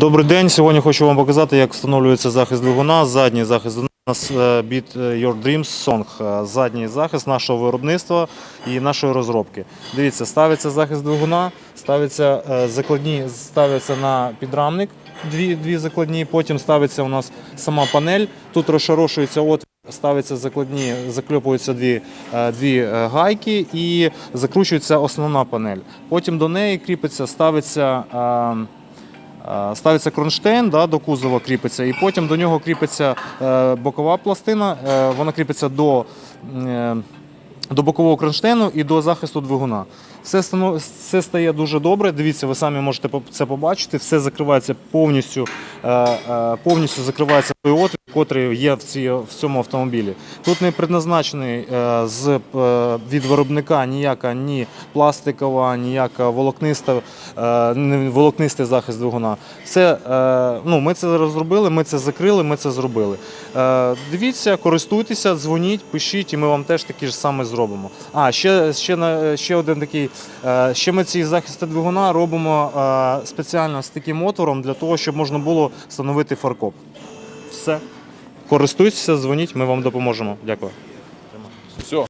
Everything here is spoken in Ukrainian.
Добрий день. Сьогодні хочу вам показати, як встановлюється захист двигуна. Задній захист у нас е, Beat Your Dreams Song. Е, Задній захист нашого виробництва і нашої розробки. Дивіться, ставиться захист двигуна, ставиться е, закладні, ставиться на підрамник. Дві, дві закладні, потім ставиться у нас сама панель. Тут розшарошується отвір, ставиться закладні, закльопуються дві, е, дві е, гайки і закручується основна панель. Потім до неї кріпиться, ставиться. Е, Ставиться кронштейн, да, до кузова кріпиться, і потім до нього кріпиться е, бокова пластина, е, вона кріпиться до, до бокового кронштейну і до захисту двигуна. Все, все стає дуже добре. Дивіться, ви самі можете це побачити. Все закривається повністю, повністю закривається той отвір, який є в, цій, в цьому автомобілі. Тут не предназначений е, з, е, від виробника ніяка ні пластикова, ніяка волокниста, е, не волокнистий захист двигуна. Все, ну, ми це розробили, ми це закрили, ми це зробили. Дивіться, користуйтеся, дзвоніть, пишіть, і ми вам теж такі ж саме зробимо. А, ще, ще, ще один такий. Ще ми ці захисти двигуна робимо спеціально з таким отвором для того, щоб можна було встановити фаркоп. Все. Користуйтеся, дзвоніть, ми вам допоможемо. Дякую.